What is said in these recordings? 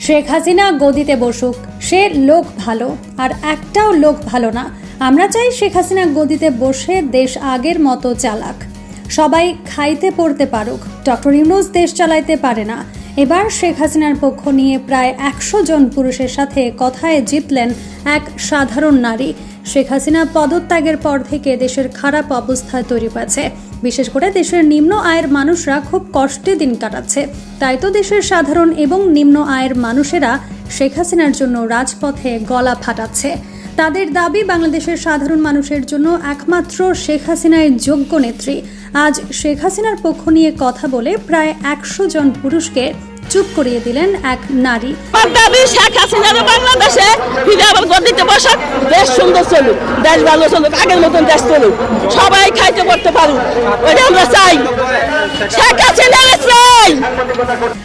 শেখ হাসিনা গদিতে বসুক, সে লোক ভালো, আর একটাও লোক ভালো না। আমরা চাই শেখ হাসিনা গদিতে বসে দেশ আগের মতো চালাক। সবাই খাইতে পড়তে পারুক। ডক্টর ইউনুস দেশ চালাইতে পারে না। এবার শেখ হাসিনার পক্ষ নিয়ে প্রায় একশো জন পুরুষের সাথে কথায় জিতলেন এক সাধারণ নারী। শেখ হাসিনা পদত্যাগের পর থেকে দেশের খারাপ অবস্থা তৈরি হয়েছে। বিশেষ করে দেশের নিম্ন আয়ের মানুষরা খুব কষ্টে দিন কাটাচ্ছে। তাই তো দেশের সাধারণ এবং নিম্ন আয়ের মানুষেরা শেখ হাসিনার জন্য রাজপথে গলা ফাটাচ্ছে। তাদের দাবি, বাংলাদেশের সাধারণ মানুষের জন্য একমাত্র শেখ হাসিনাই যোগ্য নেত্রী। আজ শেখ হাসিনার পক্ষ নিয়ে কথা বলে প্রায় একশো জন পুরুষকে চুপ করিয়ে দিলেন এক নারী। দাবি, শেখ হাসিনা বাংলাদেশে গদিতে বসুক, দেশ সুন্দর চলুক, দেশ ভালো চলুক, আগের মতন দেশ চলুক, সবাই খাইতে পড়তে পারুক। ওইটা আমরা চাই।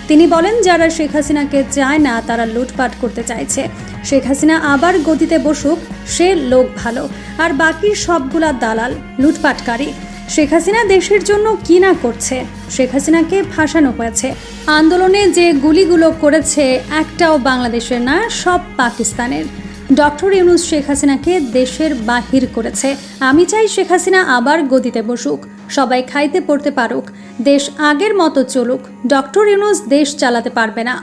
তিনি বলেন, যারা শেখ হাসিনাকে চায় না, তারা লুটপাট করতে চাইছে। শেখ হাসিনা আবার গদিতে বসুক, সে লোক ভালো। আর বাকি সবগুলা দালাল, লুটপাটকারী। শেখ হাসিনা দেশের জন্য কি না করছে? শেখ হাসিনাকে ফাঁসানো হয়েছে। আন্দোলনে যে গুলিগুলো করেছে, একটাও বাংলাদেশের না, সব পাকিস্তানের। ডক্টর ইউনুস শেখ হাসিনাকে দেশের বাহির করেছে। আমি চাই শেখ হাসিনা আবার গদিতে বসুক, সবাই খাইতে পড়তে পারুক, দেশ আগের মতো চলুক, ডক্টর ইউনুস দেশ চালাতে পারবে না।